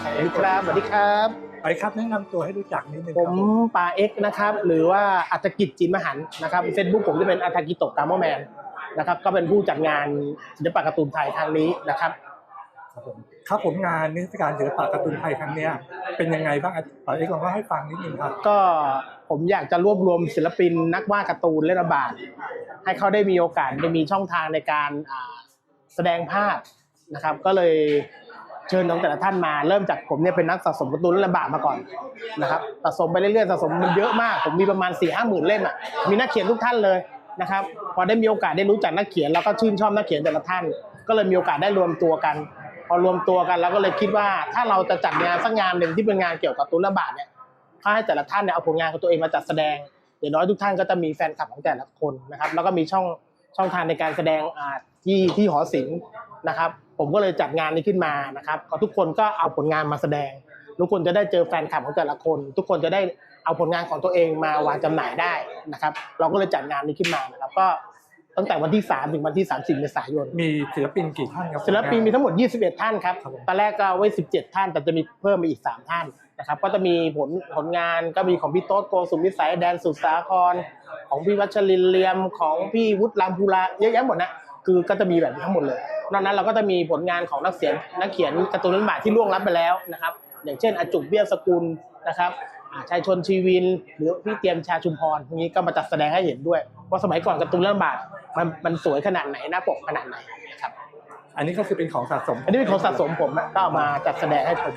ไทยสวัสดีครับสวัสดีครับไปครับแนะนำตัวให้รู้จักนิดนึงผครับมปาเอ็กซ์นะครับ หรือว่าอัตกิจจินมหันต์นะครับเฟซบุ๊กผมจะเป็นอัตกิโตะกามแมนนะครับ ก็เป็นผู้จัดงานศิลปะการ์ตูนไทยครั้งนี้นะครับ ครับผมครับผมงานนิทรรศการศิลปะการ์ตูนไทยครั้งเนี้ยเป็นยังไงบ้างอะขอเอกลองเล่าให้ฟังนิดนึงครับ ก็ผมอยากจะรวบรวมศิลปินนักวาดการ์ตูนเล่นระบาดให้เขาได้มีโอกาสได้มีช่องทางในการอ่าแสดงภาพนะครับ ก็เลย เชิญน้องแต่ละท่านมาเริ่มจากผมเนี่ยเป็นนักสะสมการ์ตูนเล่นระบาดมาก่อนนะครับสะสมไปเรื่อยๆสะสมมันเยอะมาก ผมมีประมาณ4ี่ห้าหมื่นเล่มอะมีนักเขียนทุกท่านเลยนะครับพอได้มีโอกาสได้รู้จักนักเขียนแล้วก็ชื่นชอบนักเขียนแต่ละท่าน ก็เลยมีโอกาสได้รวมตัวกัน พอรวมตัวกันแล้วก็เลยคิดว่าถ้าเราจะจัดงานสักงานหนึ่งที่เป็นงานเกี่ยวกับตูนระบาดเนี่ยถ้าให้แต่ละท่านเนี่ยเอาผลงานของตัวเองมาจัดแสดงอย่างน้อยทุกท่านก็จะมีแฟนคลับของแต่ละคนนะครับแล้วก็มีช่องช่องทางในการแสดงอ่าที่ที่หอศิลป์ นะครับ ผมก็เลยจัดงานนี้ขึ้นมานะครับก็ทุกคนก็เอาผลงานมาแสดง ทุกคนจะได้เจอแฟนคลับของแต่ละคน ทุกคนจะได้เอาผลงานของตัวเองมาวางจำหน่ายได้นะครับ เราก็เลยจัดงานนี้ขึ้นมานะครับ ก็ตั้งแต่วันที่ 3 ถึงวันที่ 30 เมษายน มีศิลปินกี่ท่านครับศิลปินมีทั้งหมด 21 ท่านครับครับผมตอนแรกก็ไว้ 17 ท่าน แต่จะมีเพิ่มมาอีก 3 ท่านนะครับ ก็จะมีผลผลงานก็มีของพี่โต๊ดโกสุมวิสัยแดนสุดสาคร ของพี่วัชรินทร์เลียมของพี่วุฒิรามภูลาเยอะแยะหมดนะ คือก็จะมีแบบนี้ทั้งหมดเลย นอกนั้นเราก็จะมีผลงานของนักเขียนนักเขียนการ์ตูนเล่นบาทที่ล่วงลับไปแล้วนะครับ อย่างเช่นอาจุกเบี้ยวสกุลนะครับอ่าชายชนชีวิน หรือพี่เตรียมชาชุมพรพวกนี้ก็มาจัดแสดงให้เห็นด้วยว่าสมัยก่อนการ์ตูนเล่นบาทมันมันสวยขนาดไหนหน้าปกขนาดไหนนะครับอันนี้ก็คือเป็นของสะสม อันนี้เป็นของสะสมผมอะก็เอามาจัดแสดงให้ชม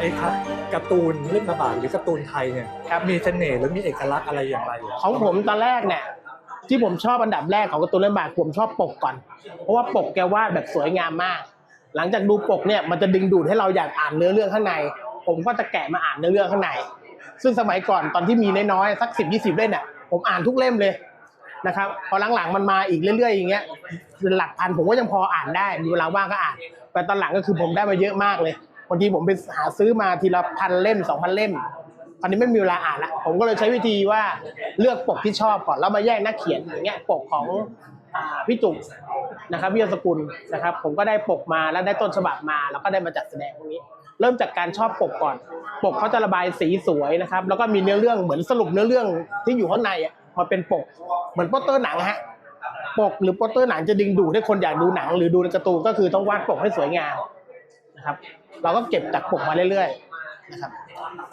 ไปครับการ์ตูนเล่มระบาดหรือการ์ตูนไทยเนี่ยครับมีเสน่ห์หรือมีเอกลักษณ์อะไรอย่างไรของผมตอนแรกเนี่ยที่ผมชอบอันดับแรกของการ์ตูนเล่นบาทผมชอบปกก่อน เพราะว่าปกแกวาดแบบสวยงามมาก หลังจากดูปกเนี่ยมันจะดึงดูดให้เราอยากอ่านเนื้อเรื่องข้างใน ผมก็จะแกะมาอ่านเนื้อเรื่องข้างใน ซึ่งสมัยก่อนตอนที่มีน้อยๆสักสิบยี่สิบเล่มเนี่ยผมอ่านทุกเล่มเลยนะครับพอหลังๆมันมาอีกเรื่อยๆอย่างเงี้ยเป็นหลักพันผมก็ยังพออ่านได้มีเวลาว่างก็อ่าน แต่ตอนหลังก็คือผมได้มาเยอะมากเลย บางทีผมไปหาซื้อมาทีละพันเล่มสองพันเล่มตอนนี้ไม่มีเวลาอ่านละผมก็เลยใช้วิธีว่าเลือกปกที่ชอบก่อนแล้วมาแยกนักเขียนอย่างเงี้ยปกของอพี่จุกนะครับพี่ยศกุลนะครับ ผมก็ได้ปกมาแล้วได้ต้นฉบับมาแล้วก็ได้มาจัดแสดงพวกนี้ เริ่มจากการชอบปกก่อน ปกเขาจะระบายสีสวยนะครับ แล้วก็มีเนื้อเรื่องเหมือนสรุปเนื้อเรื่องที่อยู่ข้างในอะมาเป็นปกเหมือนโปสเตอร์หนังฮะปกหรือโปสเตอร์หนังจะดึงดูดให้คนอยากดูหนัง หรือดูในการ์ตูนก็คือต้องวาดปกให้สวยงาม นะครับ เราก็เก็บจากปกมาเรื่อยๆนะครับ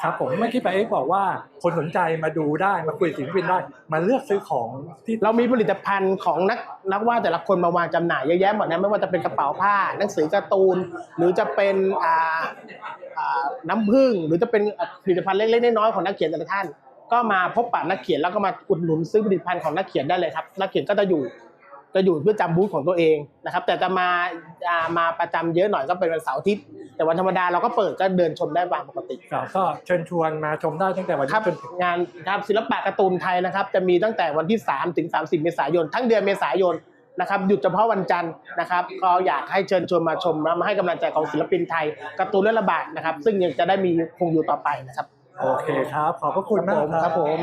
ครับผมเมื่อกี้ไปเอกบอกว่าคนสนใจมาดูได้มาคุยกับศิลปินได้ มาเลือกซื้อของที่เรามีผลิตภัณฑ์ของนักนักวาดแต่ละคนมาวางจำหน่ายเยอะแยะหมดนะไม่ว่าจะเป็นกระเป๋าผ้า หนังสือการ์ตูน หรือจะเป็นอ่าอ่าน้ำผึ้งหรือจะเป็นผลิตภัณฑ์เล็กๆน้อยๆของนักเขียนแต่ละท่าน ก็มาพบปะนักเขียนแล้วก็มาอุดหนุนซื้อผลิตภัณฑ์ของนักเขียนได้เลยครับ นักเขียนก็จะอยู่ จะอยู่เพื่อจำบูธของตัวเองนะครับ แต่จะมาอ่ามาประจำเยอะหน่อยก็เป็นวันเสาร์อาทิตย์แต่วันธรรมดาเราก็เปิดก็เดินชมได้ตามปกติก็เชิญชวนมาชมได้ตั้งแต่วันครันี้บจนถึงงานครับศิลปะการ์ตูนไทยนะครับ จะมีตั้งแต่วันที่ 3 ถึง 30 เมษายน ทั้งเดือนเมษายนนะครับหยุดเฉพาะวันจันทร์นะครับก็อยากให้เชิญชวนมาชมและมาให้กำลังใจของศิลปินไทยการ์ตูนเรื่องระบาดนะครับ ซึ่งยังจะได้มีคงอยู่ต่อไปนะครับ โอเคครับ ขอบพระคุณมากครับผม